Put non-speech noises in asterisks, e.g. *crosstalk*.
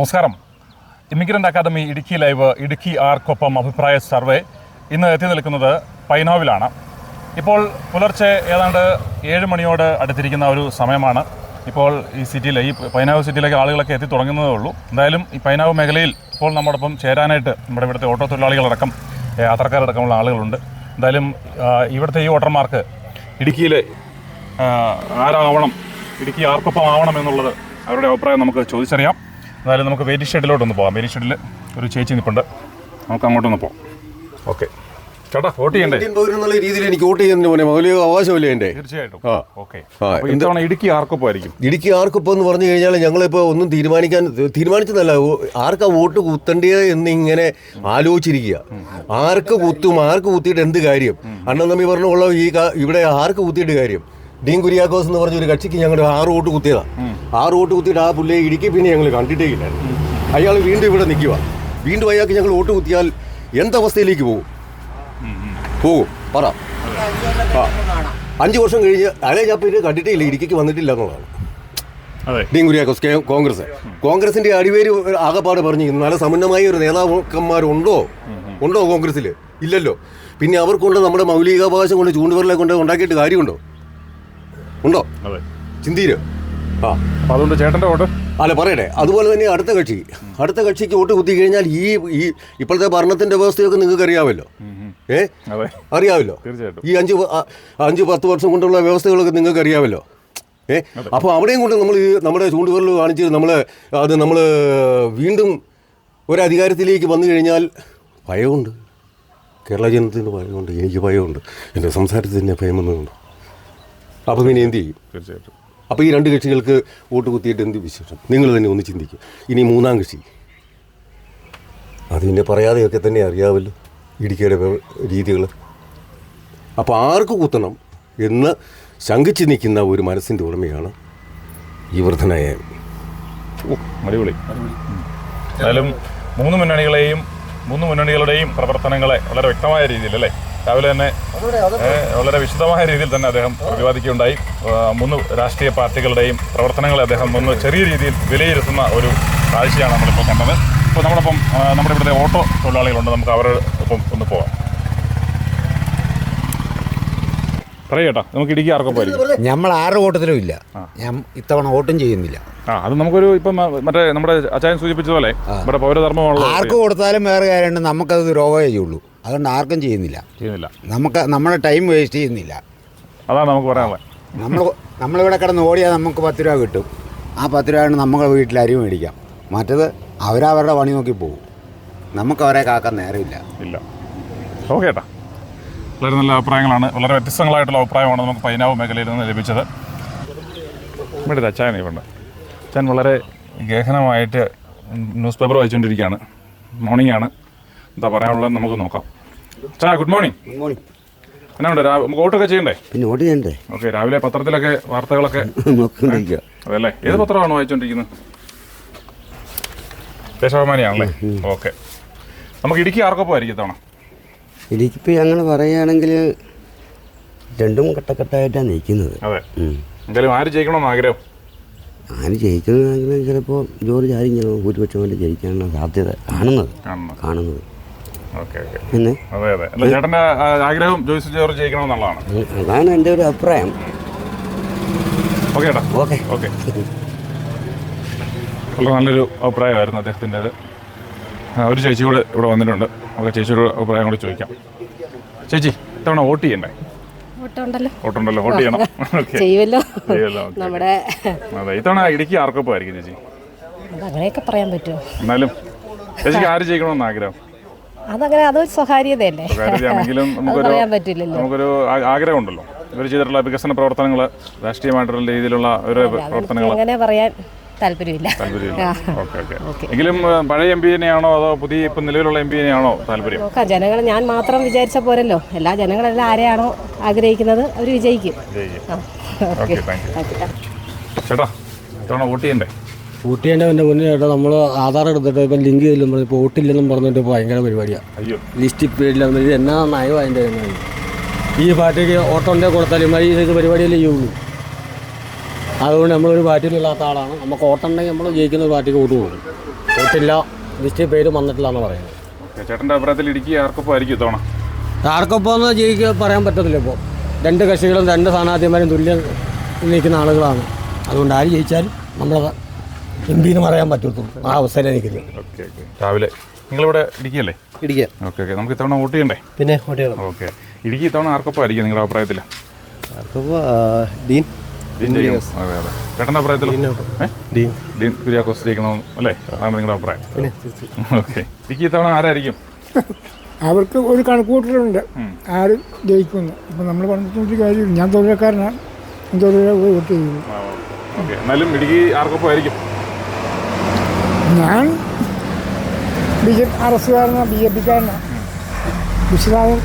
നമസ്കാരം. Immigrant academy Idukki live Idukki ആർക്കൊപ്പം അഭിപ്രായ survey. ഇന്ന് എത്തി നിൽക്കുന്നത് പൈനാവിലാണ്. ഇപ്പോൾ പുലർച്ചെ ഏതാണ്ട് ഏഴ് മണിയോട് അടുത്തിരിക്കുന്ന ഒരു സമയമാണ്. ഇപ്പോൾ ഈ സിറ്റിയിലെ ഈ പൈനാവ് സിറ്റിയിലേക്ക് ആളുകളൊക്കെ എത്തി തുടങ്ങുന്നതേ ഉള്ളൂ. എന്തായാലും ഈ പൈനാവ് മേഖലയിൽ ഇപ്പോൾ നമ്മോടൊപ്പം ചേരാനായിട്ട് നമ്മുടെ ഇവിടുത്തെ ഓട്ടോ തൊഴിലാളികളടക്കം യാത്രക്കാരടക്കമുള്ള ആളുകളുണ്ട്. എന്തായാലും ഇവിടുത്തെ ഈ വോട്ടർമാർക്ക് ഇടുക്കിയിലെ ആരാവണം ഇടുക്കി ആർക്കൊപ്പം ആവണം എന്നുള്ളത് അവരുടെ അഭിപ്രായം നമുക്ക് ചോദിച്ചറിയാം. എന്തായാലും നമുക്ക് വെയിറ്റ് ഷെഡിലോട്ടൊന്ന് പോകാം. വെയിറ്റ് ഷെഡിൽ ഒരു ചേച്ചി നിൽപ്പുണ്ട് നമുക്ക് അങ്ങോട്ടൊന്ന് പോകാം. ഓക്കെ. ചേട്ടാ വോട്ട് ചെയ്യണ്ടേ? രീതിയിൽ എനിക്ക് വോട്ട് ചെയ്യുന്നതിന് മോനെ മൗലിക അവകാശമല്ലേ എന്റെ? തീർച്ചയായിട്ടും. ആ. ഓക്കെ. ഇടുക്കി ആർക്കൊപ്പം ആയിരിക്കും? ഇടുക്കി ആർക്കൊപ്പം എന്ന് പറഞ്ഞു കഴിഞ്ഞാൽ ഞങ്ങളിപ്പോൾ ഒന്നും തീരുമാനിക്കാൻ തീരുമാനിച്ചതല്ല. ആർക്കാ വോട്ട് കുത്തണ്ടേ എന്നിങ്ങനെ ആലോചിച്ചിരിക്കുക. ആർക്ക് കുത്തും ആർക്ക് കുത്തിയിട്ട് എന്ത് കാര്യം? അണ്ണൻ തമ്മി പറഞ്ഞുള്ള ഈ ഇവിടെ ആർക്ക് കുത്തിയിട്ട് കാര്യം? ഡീൻ കുര്യാക്കോസ് എന്ന് പറഞ്ഞ ഒരു കക്ഷിക്ക് ഞങ്ങൾ ആറ് വോട്ട് കുത്തിയതാ. ആറ് വോട്ട് കുത്തിയിട്ട് ആ പുള്ളിയെ ഇടുക്കി പിന്നെ ഞങ്ങൾ കണ്ടിട്ടേ ഇല്ല അയാൾ വീണ്ടും ഇവിടെ നിൽക്കുക വീണ്ടും അയാൾക്ക് ഞങ്ങൾ വോട്ട് കുത്തിയാൽ എന്തവസ്ഥയിലേക്ക് പോകും? പോകും. പറ. ആ. അഞ്ച് വർഷം കഴിഞ്ഞ് അയാളെ ഞാൻ പിന്നെ കണ്ടിട്ടേ ഇല്ല ഇടുക്കിക്ക് വന്നിട്ടില്ല എന്നുള്ളതാണ്. അതെ. ഡീൻ കുര്യാക്കോസ് കോൺഗ്രസ്. കോൺഗ്രസിന്റെ അടിവേര് ആകപ്പാട് പറഞ്ഞു നല്ല സമുന്നമായ ഒരു നേതാക്കന്മാരുണ്ടോ? ഉണ്ടോ കോൺഗ്രസ്സിൽ ഇല്ലല്ലോ. പിന്നെ അവർക്കൊണ്ട് നമ്മുടെ മൗലികാവകാശം കൊണ്ട് ചൂണ്ടുവരലെ കൊണ്ട് ഉണ്ടാക്കിയിട്ട് കാര്യമുണ്ടോ? ഉണ്ടോ? അതെ. ചിന്തീര് ആ. അതുകൊണ്ട് ചേട്ടന്റെ വോട്ട്? അല്ല പറയട്ടെ. അതുപോലെ തന്നെ അടുത്ത കക്ഷി. അടുത്ത കക്ഷിക്ക് വോട്ട് കുത്തി കഴിഞ്ഞാൽ ഈ ഈ ഇപ്പോഴത്തെ ഭരണത്തിന്റെ വ്യവസ്ഥയൊക്കെ നിങ്ങൾക്ക് അറിയാമല്ലോ. ഏ? അറിയാമല്ലോ. തീർച്ചയായിട്ടും. ഈ അഞ്ച് അഞ്ച് പത്ത് വർഷം കൊണ്ടുള്ള വ്യവസ്ഥകളൊക്കെ നിങ്ങൾക്ക് അറിയാമല്ലോ. ഏ? അപ്പോൾ അവിടെയും കൊണ്ട് നമ്മൾ ഈ നമ്മുടെ ചൂണ്ടുപേരിൽ കാണിച്ച് നമ്മൾ അത് നമ്മൾ വീണ്ടും ഒരു അധികാരത്തിലേക്ക് വന്നു കഴിഞ്ഞാൽ ഭയമുണ്ട്. കേരള ജനത്തിന് ഭയമുണ്ട്. എനിക്ക് ഭയമുണ്ട്. എന്റെ സംസാരത്തിന് ഭയമൊന്നുമുണ്ട് അപ്പോൾ പിന്നെ എന്ത് ചെയ്യും? തീർച്ചയായിട്ടും. അപ്പോൾ ഈ രണ്ട് കക്ഷികൾക്ക് വോട്ട് കുത്തിയിട്ട് എന്ത് വിശേഷം? നിങ്ങൾ തന്നെ ഒന്ന് ചിന്തിക്കും. ഇനി മൂന്നാം കക്ഷി. അത് പിന്നെ പറയാതെയൊക്കെ തന്നെ അറിയാമല്ലോ ഇടുക്കിയുടെ രീതികൾ അപ്പോൾ ആർക്ക് കുത്തണം എന്ന് ശങ്കിച്ച് നിൽക്കുന്ന ഒരു മനസ്സിന്റെ ഉടമയാണ് ഈ വൃദ്ധനായ അടിപൊളി. എന്തായാലും മൂന്ന് മുന്നണികളെയും മൂന്ന് മുന്നണികളുടെയും പ്രവർത്തനങ്ങളെ വളരെ വ്യക്തമായ രീതിയിൽ അല്ലേ രാവിലെ തന്നെ വളരെ വിശദമായ രീതിയിൽ തന്നെ അദ്ദേഹം പ്രതിപാദിക്കുകയുണ്ടായി. മൂന്ന് രാഷ്ട്രീയ പാർട്ടികളുടെയും പ്രവർത്തനങ്ങളെ അദ്ദേഹം ഒന്ന് ചെറിയ രീതിയിൽ വിലയിരുത്തുന്ന ഒരു കാഴ്ചയാണ് നമ്മളിപ്പോൾ കണ്ടത്. ഇപ്പോൾ നമ്മളിപ്പം നമ്മുടെ ഇവിടുത്തെ ഓട്ടോ തൊഴിലാളികളുണ്ട്. നമുക്ക് അവരുടെ ഒപ്പം ഒന്ന് പോവാം. പറയട്ടാ നമുക്ക് ഇടുക്കി നമ്മൾ ആറ് കൂട്ടത്തിലും ഇല്ല. ഞാൻ ഇത്തവണ വോട്ടും ചെയ്യുന്നില്ല. ആ അത് നമുക്കൊരു ഇപ്പം മറ്റേ നമ്മുടെ അച്ചായൻ സൂചിപ്പിച്ചതുപോലെ നമ്മുടെ പൗരധർമ്മമുള്ള ആർക്ക് കൊടുത്താലും വേറെ കാര്യമുണ്ട്. നമുക്കത് രോഗമേ ചെയ്യുള്ളൂ. അതുകൊണ്ട് ആർക്കും ചെയ്യുന്നില്ല. ചെയ്യുന്നില്ല. നമുക്ക് നമ്മുടെ ടൈം വേസ്റ്റ് ചെയ്യുന്നില്ല. അതാണ് നമുക്ക് പറയാനുള്ളത്. നമ്മൾ നമ്മളിവിടെ കിടന്ന് ഓടിയാൽ നമുക്ക് പത്ത് രൂപ കിട്ടും. ആ പത്ത് രൂപ കൊണ്ട് നമ്മുടെ വീട്ടിൽ അരി മേടിക്കാം. മറ്റത് അവരവരുടെ പണി നോക്കി പോകും. നമുക്ക് അവരെ കാക്കാൻ നേരമില്ല. ഇല്ല. ഓക്കെ ഏട്ടാ. വളരെ നല്ല അഭിപ്രായങ്ങളാണ്. വളരെ വ്യത്യസ്തങ്ങളായിട്ടുള്ള അഭിപ്രായമാണ് നമുക്ക് പൈനാവ് മേഖലയിൽ നിന്ന് ലഭിച്ചത്. ഇവിടെ അച്ഛൻ ഇവിടെ അച്ചായൻ വളരെ ഗഹനമായിട്ട് ന്യൂസ് പേപ്പർ വായിച്ചുകൊണ്ടിരിക്കുകയാണ്. മോർണിംഗ് ആണ്. എന്താ പറയാനുള്ളത് നമുക്ക് നോക്കാം. ചാ ഗുഡ് മോർണിംഗ് എന്നാ ഉണ്ട്? രാ- നമുക്ക് വോട്ടൊക്കെ ചെയ്യണ്ടേ? പിന്നെ വോട്ട് ചെയ്യണ്ടേ? ഓക്കെ രാവിലെ പത്രത്തിലൊക്കെ വാർത്തകളൊക്കെ *laughs* അതല്ലേ ഏത് പത്രമാണ് വായിച്ചോണ്ടിരിക്കുന്നത് ദേശാഭിമാനിയാണല്ലേ? ഓക്കെ. നമുക്ക് ഇടുക്കി ആർക്കൊപ്പം ആയിരിക്കും തവണ എനിക്കിപ്പോൾ ഞങ്ങൾ പറയുകയാണെങ്കിൽ രണ്ടും ഘട്ടഘട്ടമായിട്ടാണ് നയിക്കുന്നത് അതെ. എന്തായാലും ആര് ജയിക്കണമെന്ന് ആഗ്രഹം? ആര് ജയിക്കുന്നതാണെങ്കിലും ചിലപ്പോൾ ജോർജ് ആരെങ്കിലും ഭൂരിപക്ഷം കൊണ്ട് ജയിക്കാനുള്ള സാധ്യത കാണുന്നത്. കാണുന്നത്. അതെ അല്ല ആഗ്രഹം ജോയിസ് ജോർജ് ജയിക്കണമെന്നുള്ളതാണ് അതാണ് എന്റെ ഒരു അഭിപ്രായം. ഓക്കെ ഏട്ടാ ഓക്കെ. ഓക്കെ. വളരെ നല്ലൊരു അഭിപ്രായമായിരുന്നു അദ്ദേഹത്തിന്റെത് ഒരു ചേച്ചി കൂടെ ഇവിടെ വന്നിട്ടുണ്ട്. നമുക്ക് ചേച്ചിയുടെ അഭിപ്രായം കൂടെ ചോദിക്കാം. ചേച്ചി ഇത്തവണ വോട്ട് ചെയ്യണ്ടേ? വോട്ടുണ്ടല്ലോ. വോട്ടുണ്ടല്ലോ വോട്ട് ചെയ്യണം. ചെയ്യുമല്ലോ, നമ്മുടെ അതെ ഇത്തവണ ഇടുക്കി ആർക്കൊപ്പം ആയിരിക്കും ചേച്ചി അങ്ങനെയൊക്കെ പറയാൻ പറ്റുമോ? എന്നാലും ചേച്ചിക്ക് ആര് ജയിക്കണമെന്ന് ആഗ്രഹം അതങ്ങനെ അതൊരു സ്വകാര്യതയല്ലേ? സ്വകാര്യതയാണെങ്കിലും *laughs* നമുക്കൊരു പറയാൻ പറ്റില്ലല്ലോ. നമുക്കൊരു ആ- ആഗ്രഹമുണ്ടല്ലോ. ഇവർ ചെയ്തിട്ടുള്ള വികസന പ്രവർത്തനങ്ങൾ രാഷ്ട്രീയമായിട്ടുള്ള രീതിയിലുള്ള ഒരു പ്രവർത്തനങ്ങൾ അങ്ങനെ പറയാൻ താല്പര്യമില്ല. താല്പര്യമില്ല. ആ. Okay okay. ഓക്കെ. എങ്കിലും ഏ, പഴയ എം അതോ പുതിയ ഇപ്പം നിലവിലുള്ള എം പിനെയാണോ താല്പര്യം? നോക്കാം ജനങ്ങൾ ഞാൻ മാത്രം വിചാരിച്ച പോരല്ലോ. എല്ലാ ജനങ്ങളെല്ലാം ആരെയാണോ ആഗ്രഹിക്കുന്നത് അവർ വിജയിക്കും. ജയിക്കും ആ, ഓക്കെ. ഓക്കെ താങ്ക് യു ചേട്ടാ ഇത്തവണ വോട്ട് ചെയ്യണ്ടേ? വോട്ട് എന്റെ മുന്നേ ചേട്ടാ നമ്മൾ ആധാർ എടുത്തിട്ട് ഇപ്പം ലിങ്ക് ചെയ്തില്ലെന്ന് പറഞ്ഞു ഇപ്പോൾ ഊട്ടില്ലെന്നും പറഞ്ഞിട്ട് ഇപ്പോൾ ഭയങ്കര പരിപാടിയാണ് അയ്യോ. ലിസ്റ്റിൽ പേരില്ല ഇത് എന്നാ നയം അതിന്റെ തന്നെ ഈ പാർട്ടിക്ക് ഓട്ടോന്റെ കൊടുത്താലും മതി ഇതൊക്കെ പരിപാടിയല്ലേ ചെയ്യുള്ളൂ അതുകൊണ്ട് നമ്മളൊരു പാർട്ടിയിലില്ലാത്ത ആളാണ്. നമുക്ക് ഓട്ടമുണ്ടെങ്കിൽ നമ്മൾ ജയിക്കുന്ന ഒരു പാർട്ടിക്ക് വോട്ട് കൊടുക്കും. ഓട്ടില്ല ലിസ്റ്റിൽ പേര് വന്നിട്ടില്ല എന്ന് പറയുന്നത്. ചേട്ടന്റെ അഭിപ്രായത്തിൽ ഇടുക്കി ആർക്കൊപ്പം ആയിരിക്കും ഇത്തവണ? ആർക്കൊപ്പം എന്ന് ജയിക്കുക പറയാൻ പറ്റത്തില്ല ഇപ്പോൾ രണ്ട് കക്ഷികളും രണ്ട് സ്ഥാനാർത്ഥിമാരും തുല്യം നിൽക്കുന്ന ആളുകളാണ്. അതുകൊണ്ട് ആര് ജയിച്ചാലും നമ്മളെ എം പറയാൻ പറ്റത്തുള്ളൂ. ആ അവസരം നിൽക്കുന്നത് ഓക്കെ ഓക്കെ. രാവിലെ നിങ്ങളിവിടെ ഇടുക്കിയല്ലേ? ഇടിക്കുക ഓക്കെ ഓക്കെ. നമുക്ക് ഇത്തവണ വോട്ട് ചെയ്യണ്ടേ? പിന്നെ ഓട്ടിയാണ് ഓക്കെ. ഇടുക്കി ഇത്തവണ ആർക്കൊപ്പം ആയിരിക്കും നിങ്ങളുടെ അഭിപ്രായത്തിൽ? ആർക്കപ്പോ ഡീൻ. ഡീൻ ചെയ്യും അതെ അതെ. ചേട്ടന്റെ അഭിപ്രായത്തിൽ? ഡീൻ ഡീൻ. കുര്യാക്കോസ് ജയിക്കണം അല്ലേ? അതാണ് നിങ്ങളുടെ അഭിപ്രായം. പിന്നെ ഓക്കെ. ഇടുക്കി ഇത്തവണ ആരായിരിക്കും? അവർക്ക് ഒരു കണക്കുകൂട്ടലുണ്ട് ആര് ജയിക്കുന്നു ഇപ്പം നമ്മൾ പറഞ്ഞിട്ട് കാര്യമില്ല. ഞാൻ തൊഴിലക്കാരനാണ്. ഞാൻ തൊഴിലെ വോട്ട് ചെയ്യുന്നു. ഓക്കെ. എന്നാലും ഇടുക്കി ആർക്കൊപ്പം ആയിരിക്കും? ഞാൻ ബി ജെ പി ആർ എസ്സുകാരനാണ് ബി ജെ പിക്കാരനാണ് വിശ്വനാഥൻ